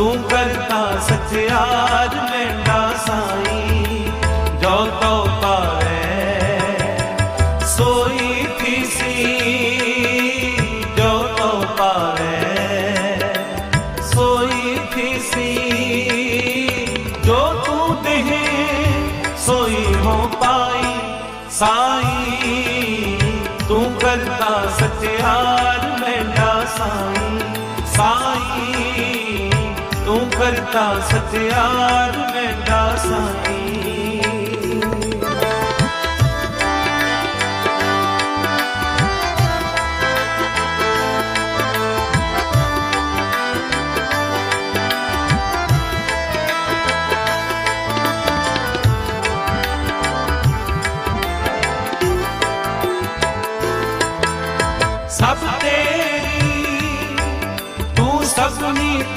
ਤੂੰ ਕਰਤਾ ਸਚਿਆਰ ਮੈਂਡਾ ਸਾਈ, ਜੋ ਤੋ ਪਾਵੇ, ਸੋਈ ਥੀਸੀ, ਜੋ ਤੋ ਪਾਵੇ, ਸੋਈ ਥੀਸੀ, ਜੋ ਤੂੰ ਦੇਹ, ਸੋਈ ਹੋ ਪਾਈ, ਸਾਈ, ਤੂੰ ਕਰਤਾ ਸਚਿਆਰ ਤੂੰ ਕਰਤਾ ਸਚਿਆਰ ਮੈਂਡਾ ਸਾਈ ਸਭ ਤੇਰੀ ਤੂੰ ਸਭਨੀ